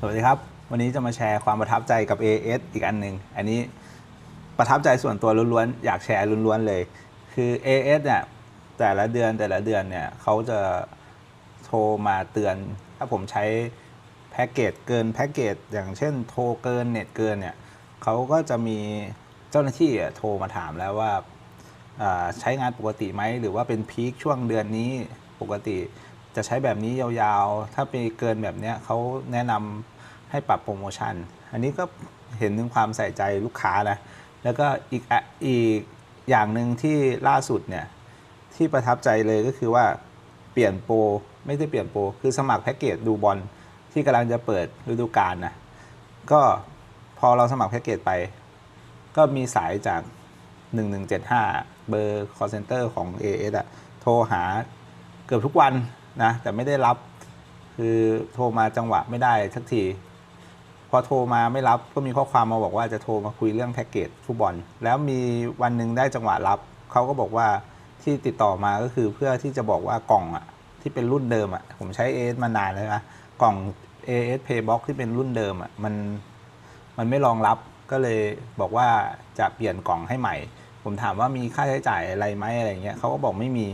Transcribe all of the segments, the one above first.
สวัสดีครับ วันนี้จะมาแชร์ความประทับใจกับ AS อีกอันหนึ่งอันนี้ประทับใจส่วนตัวล้วนๆ อยากแชร์ล้วนๆเลย คือ AS เนี่ยแต่ละเดือนแต่ละเดือนเนี่ยเขาจะโทรมาเตือน ถ้าผมใช้แพ็กเกจเกินแพ็กเกจอย่างเช่นโทรเกินเน็ตเกินเนี่ยเขาก็จะมีเจ้าหน้าที่โทรมาถามแล้วว่าใช้งานปกติไหมหรือว่าเป็นพีคช่วงเดือนนี้ปกติ จะใช้แบบนี้ยาวๆ ถ้าเป็นเกินแบบนี้เขาแนะนำให้ปรับโปรโมชั่น อันนี้ก็เห็นถึงความใส่ใจลูกค้านะ แล้วก็อีกอีกอย่างหนึ่งที่ล่าสุดเนี่ยที่ประทับใจเลยก็คือว่าเปลี่ยนโปรไม่ได้เปลี่ยนโปรคือสมัครแพ็กเกจดูบอลที่กำลังจะเปิดฤดูกาลนะก็พอเราสมัครแพ็กเกจไป ก็มีสายจาก 1175 เบอร์ call center ของ AS อะโทรหาเกือบทุกวัน นะแต่ไม่ได้รับคือโทรมาจังหวะไม่ได้สักทีพอโทรมาไม่รับก็มีข้อความมาบอกว่าจะโทรมาคุยเรื่องแพ็กเกจฟุตบอล แล้วมีวันหนึ่งได้จังหวะรับเขาก็บอกว่าที่ติดต่อมาก็คือเพื่อที่จะบอกว่ากล่องอะที่เป็นรุ่นเดิมอะผมใช้ AS มานานแล้วนะกล่อง AS Paybox ที่เป็นรุ่นเดิมอะมันมันไม่รองรับก็เลยบอกว่าจะเปลี่ยนกล่องให้ใหม่ ผมถามว่ามีค่าใช้จ่ายอะไรไหมอะไรเงี้ยเขาก็บอกไม่มี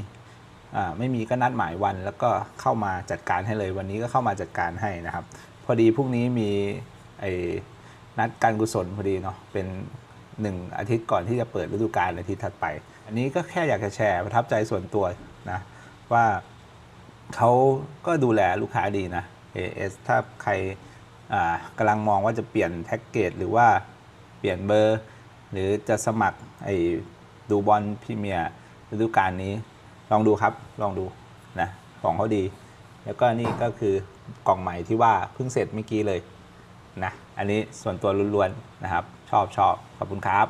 ไม่มีก็นัดหมายวันแล้วก็เข้ามาจัดการให้เลย วันนี้ก็เข้ามาจัดการให้นะครับ พอดีพรุ่งนี้มีไอ้นัดการกุศลพอดีเนาะเป็นหนึ่งอาทิตย์ก่อนที่จะเปิดฤดูกาลอาทิตย์ถัดไป อันนี้ก็แค่อยากจะแชร์ประทับใจส่วนตัวนะว่าเขาก็ดูแลลูกค้าดีนะ AS ถ้าใครอ่ากำลังมองว่าจะเปลี่ยนแพ็กเกจหรือว่าเปลี่ยนเบอร์ หรือจะสมัครไอ้ดูบอลพรีเมียร์ฤดูกาลนี้ ลองดูครับ ลองดูนะของเขาดี แล้วก็นี่ก็คือกล่องใหม่ที่ว่าเพิ่งเสร็จเมื่อกี้เลยนะ อันนี้ส่วนตัวล้วนๆนะครับ ชอบชอบขอบคุณครับ